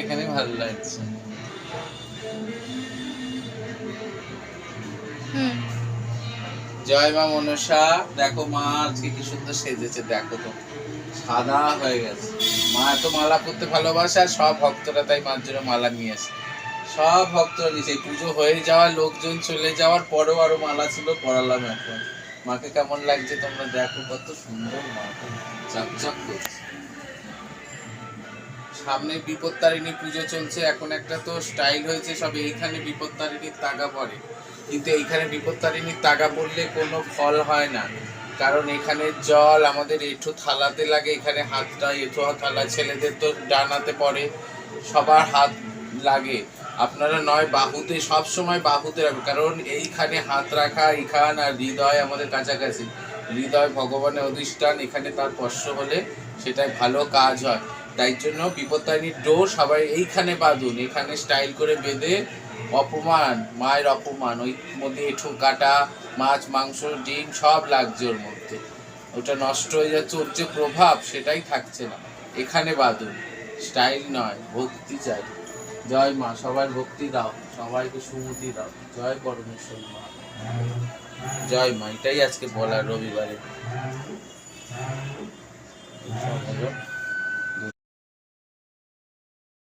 এখানে ভালো লাগছে। জয় মা মনসা দেখো মা আজকে কি সুন্দর সেজেছে দেখো তো। সাদা হয়ে গেছে। মা তো মালা করতে ভালোবাসে আর সব ভক্তরা তাই মার জন্য মালা নিয়ে আসে। সব ভক্তরা নিচে পুজো হয়ে যাওয়া লোকজন চলে যাওয়ার পরেও আরও মালা ছিল পড়ালাম এখন। মাকে কেমন লাগছে তোমরা দেখো, কত সুন্দর মা। চকচক করছে। সামনে বিপত্তারিণী পুজো চলছে, এখন একটা তো স্টাইল হয়েছে, সব এইখানে বিপত্তারিণীর তাগা পড়ে। কিন্তু এইখানে বিপত্তারিণীর তাগা পড়লে কোনো ফল হয় না। কারণ এখানে জল, আমাদের এঁঠো থালাতে লাগে, এখানে হাতটা, এঁঠো থালা ছেলেদের তো ডানাতে পড়ে, সবার হাত লাগে। আপনারা নয়, বাহুতে সব সময় বাহুতে রাখবেন কারণ এইখানে হাত রাখা এখান আর হৃদয় আমাদের কাছাকাছি। হৃদয় ভগবানের অধিষ্ঠান, এখানে তার স্পর্শ হলে সেটাই ভালো কাজ হয়। তাই জন্য বিপত্তারিণীর ডোর সবাই এইখানে বাঁধুন, এখানে স্টাইল করে বেঁধে অপমান, মায়ের অপমান, ওই মধ্যে এঁঠো, কাটা, মাছ, মাংস, ডিম, সব লাগছে ওর মধ্যে। ওটা নষ্ট হয়ে যাচ্ছে ওর যে প্রভাব সেটাই থাকছে না। এখানে বাঁধুন স্টাইল নয়, ভক্তি চাই। জয় মা, সবার ভক্তি দাও, সবাইকে সুমতি দাও, জয় পরমেশ্বর মা জয় মা, এটাই আজকে বলার রবিবারে।